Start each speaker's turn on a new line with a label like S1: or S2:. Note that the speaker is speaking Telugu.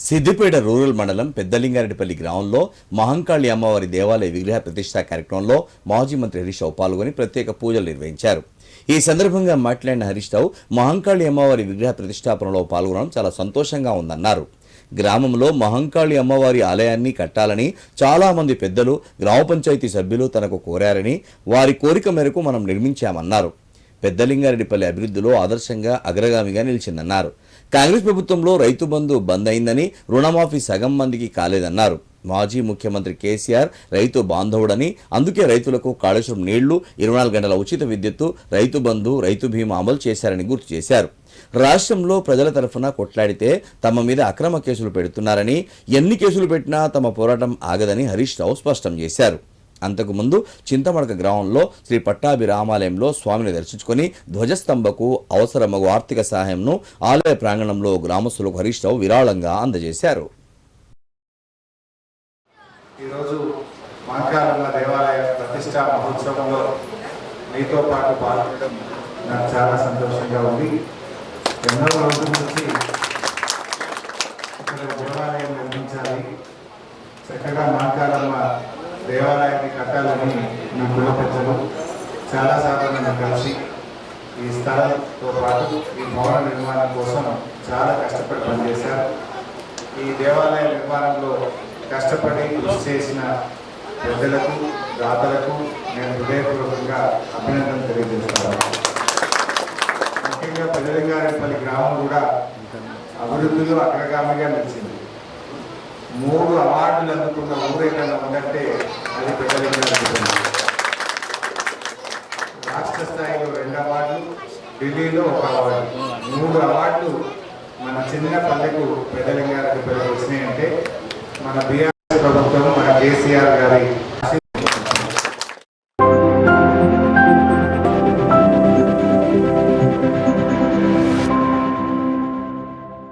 S1: సిద్దిపేట రూరల్ మండలం పెద్దలింగారెడ్డిపల్లి గ్రామంలో మహంకాళి అమ్మవారి దేవాలయ విగ్రహ ప్రతిష్ట కార్యక్రమంలో మాజీ మంత్రి హరీష్ రావు పాల్గొని ప్రత్యేక పూజలు నిర్వహించారు. ఈ సందర్భంగా మాట్లాడిన హరీష్ రావు మహంకాళి అమ్మవారి విగ్రహ ప్రతిష్టాపనలో పాల్గొనడం చాలా సంతోషంగా ఉందన్నారు. గ్రామంలో మహంకాళి అమ్మవారి ఆలయాన్ని కట్టాలని చాలామంది పెద్దలు గ్రామ పంచాయతీ సభ్యులు తనకు కోరారని వారి కోరిక మేరకు మనం నిర్మించామన్నారు. పెద్దలింగారెడ్డిపల్లి అభివృద్ధిలో ఆదర్శంగా అగ్రగామిగా నిలిచిందన్నారు. కాంగ్రెస్ ప్రభుత్వంలో రైతు బంధు బంద్ అయిందని రుణమాఫీ సగం మందికి కాలేదన్నారు. మాజీ ముఖ్యమంత్రి కేసీఆర్ రైతు బాంధవుడని అందుకే రైతులకు కాళేశ్వరం నీళ్ళు ఇరవై నాలుగు గంటల ఉచిత విద్యుత్తు రైతు బంధు రైతు బీమా అమలు చేశారని గుర్తు చేశారు. రాష్ట్రంలో ప్రజల తరఫున కొట్లాడితే తమ మీద అక్రమ కేసులు పెడుతున్నారని ఎన్ని కేసులు పెట్టినా తమ పోరాటం ఆగదని హరీష్ రావు స్పష్టం చేశారు. అంతకుముందు చింతమడక గ్రామంలో శ్రీ పట్టాభి రామాలయంలో స్వామిని దర్శించుకొని ధ్వజస్తంభకు అవసరమగు ఆర్థిక సహాయంను ఆలయ ప్రాంగణంలో గ్రామస్తులకు హరీష్ రావు విరాళంగా అందజేశారు.
S2: ఈరోజు మహంకాళమ్మ దేవాలయ ప్రతిష్టా మహోత్సవంలో మీతో పాటు పాల్గొనడం నాకు చాలా సంతోషంగా ఉంది. ఎన్నో రోజుల నుంచి ఇక్కడ దేవాలయం నిర్మించాలి. చక్కగా కట్టాలని మీ కుల పెద్దలు చాలాసార్లు నన్ను కలిసి ఈ స్థలంతో పాటు ఈ భవన నిర్మాణం కోసం చాలా కష్టపడి పనిచేశారు. ఈ దేవాలయ నిర్మాణంలో కష్టపడి కృషి చేసిన పెద్దలకు దాతలకు నేను హృదయపూర్వకంగా అభినందన తెలియజేస్తాను. ముఖ్యంగా పెద్దలింగారెడ్డిపల్లి గ్రామం కూడా అభివృద్ధిలో అగ్రగామిగా నిలిచింది. మూడు అవార్డులు అందుకున్న ఊరు ఏదైనా ఉందంటే అది పెద్దలింగారెడ్డిపల్లి రాష్ట్ర స్థాయిలో రెండు అవార్డులు ఢిల్లీలో ఒక అవార్డు. మూడు అవార్డులు మన చిన్న పల్లెకు పెద్దలింగారెడ్డిపల్లి వచ్చినాయంటే మన బీఆర్ ప్రభుత్వం మన కేసీఆర్ గారి